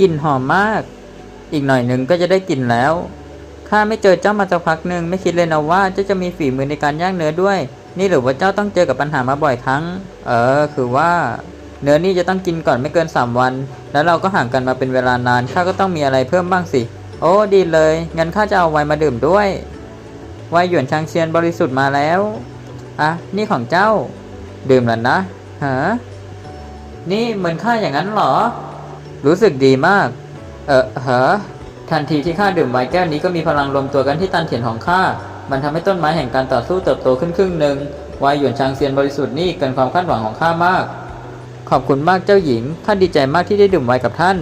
กลิ่นหอมมาก อีกหน่อยหนึ่งก็จะได้กลิ่นแล้วข้าไม่เจอเจ้ามาสักพักหนึ่งไม่คิดเลยนะว่าเจ้าจะมีฝีมือในการย่างเนื้อด้วย นี่หรือว่าเจ้าต้องเจอกับปัญหามาบ่อยครั้ง เออ คือว่า เนื้อนี่จะต้องกินก่อนไม่เกิน 3 วัน แล้วเราก็ห่างกันมาเป็นเวลานานข้าก็ต้องมีอะไรเพิ่มบ้างสิ โอ้ดีเลยงั้นข้าจะเอาไวน์มาดื่มด้วยไวน์หยวนชางเชียนบริสุทธิ์มาแล้วอะนี่ของเจ้า ดื่มแล้วนะฮะนี่เหมือนข้าอย่างนั้นเหรอ รู้สึกดีมาก เออฮะทันทีที่ข้าดื่มไวน์แก้วนี้ก็มีพลังรวมตัวกันที่ตันเถียนของข้า มันทำให้ต้นไม้แห่งการต่อสู้เติบโตขึ้นครึ่งหนึ่งไวน์หยวนชางเซียนบริสุทธิ์นี่เกินความคาดหวังของข้ามาก ขอบคุณมากเจ้าหญิง ข้าดีใจมากที่ได้ดื่มไวน์กับท่าน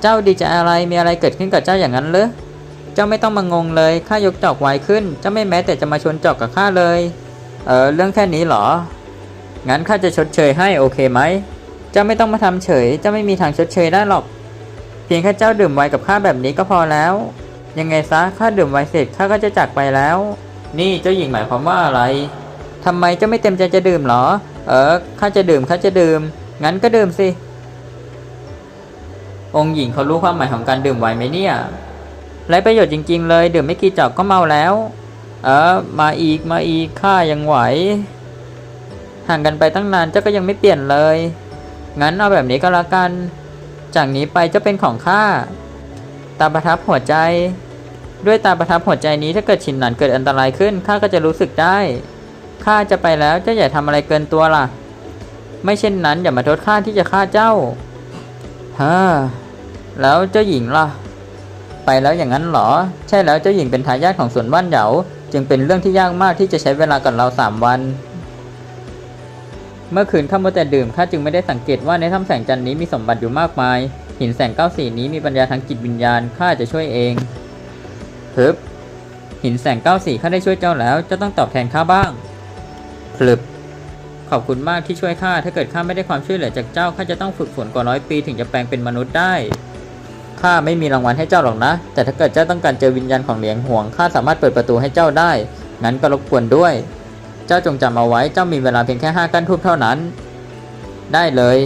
เจ้าดีใจอะไร มีอะไรเกิดขึ้นกับเจ้าอย่างนั้นเหรอ เจ้าไม่ต้องมางงเลย ข้ายกจอกไวน์ขึ้น เจ้าไม่แม้แต่จะมาชนจอกกับข้าเลย เออเรื่องแค่นี้เหรอ งั้นข้าจะชดเชยให้โอเคไหม เจ้าไม่ต้องมาทำเฉย เจ้าไม่มีทางชดเชยได้หรอก เพียงแค่เจ้าดื่มไวน์กับข้าแบบนี้ก็พอแล้ว ยังไงซะข้าดื่มไวน์เสร็จข้าก็จะจากไปแล้ว นี่เจ้าหญิงหมายความว่าอะไรทำไมเจ้าไม่เต็มใจจะดื่มหรอ เออข้าจะดื่มข้าจะดื่ม งั้นก็ดื่มสิ องค์หญิงเขารู้ความหมายของการดื่มไวน์ไหมเนี่ยไรประโยชน์จริง ๆ เลย ดื่มไม่กี่จอกก็เมาแล้ว เออมาอีกมาอีกข้ายังไหวห่างกันไปตั้งนานเจ้าก็ยังไม่เปลี่ยนเลย งั้นเอาแบบนี้ก็แล้วกัน จากนี้ไปจะเป็นของข้า ตาประทับหัวใจ ด้วยตาประทับหัวใจนี้ถ้าเกิดฉินหนันเกิดอันตรายขึ้นข้าก็จะรู้สึกได้ ข้าจะไปแล้วเจ้าอย่าทำอะไรเกินตัวล่ะ ไม่เช่นนั้นอย่ามาโทษข้าที่จะฆ่าเจ้าฮ่าแล้วเจ้าหญิงล่ะ ไปแล้วอย่างนั้นเหรอ ใช่แล้วเจ้าหญิงเป็นทายาทของสวนว่านเหยาจึงเป็นเรื่องที่ยากมากที่จะใช้เวลากับเราสามวัน เมื่อคืนข้ามัวแต่ดื่มข้าจึงไม่ได้สังเกตว่าในถ้ำแสงจันทร์นี้มีสมบัติอยู่มากมาย หินแสงเก้าสีนี้มีปัญญาทางจิตวิญญาณข้าจะช่วยเองฮึบหินแสงเก้าสีข้าได้ช่วยเจ้าแล้วเจ้าต้องตอบแทนข้าบ้างพลึบขอบคุณมากที่ช่วยข้าถ้าเกิดข้าไม่ได้ความช่วยเหลือจากเจ้าข้าจะต้องฝึกฝนกว่าร้อยปีถึงจะแปลงเป็นมนุษย์ได้ข้าไม่มีรางวัลให้เจ้าหรอกนะ แต่ถ้าเกิดเจ้าต้องการเจอวิญญาณของเหลียงห่วงข้าสามารถเปิดประตูให้เจ้าได้ งั้นก็รบกวนด้วย เจ้าจงจำเอาไว้เจ้ามีเวลาเพียงแค่ห้ากั้นทูบเท่านั้น ได้เลย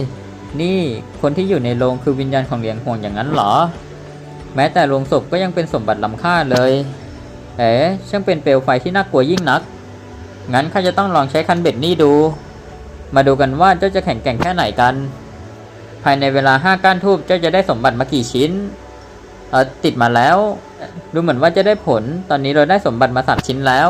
นี่คนที่อยู่ในโรงคือวิญญาณของเหลียงห่วงอย่างนั้นเหรอ แม้แต่โรงศพก็ยังเป็นสมบัติล้ำค่าเลย เอ๋ช่างเป็นเปลวไฟที่น่ากลัวยิ่งนัก งั้นข้าจะต้องลองใช้คันเบ็ดนี่ดู มาดูกันว่าเจ้าจะแข็งแกร่งแค่ไหนกัน ภายในเวลาห้าก้านทูบเจ้าจะได้สมบัติมากี่ชิ้น เออติดมาแล้ว ดูเหมือนว่าจะได้ผล ตอนนี้เราได้สมบัติมาสามชิ้นแล้ว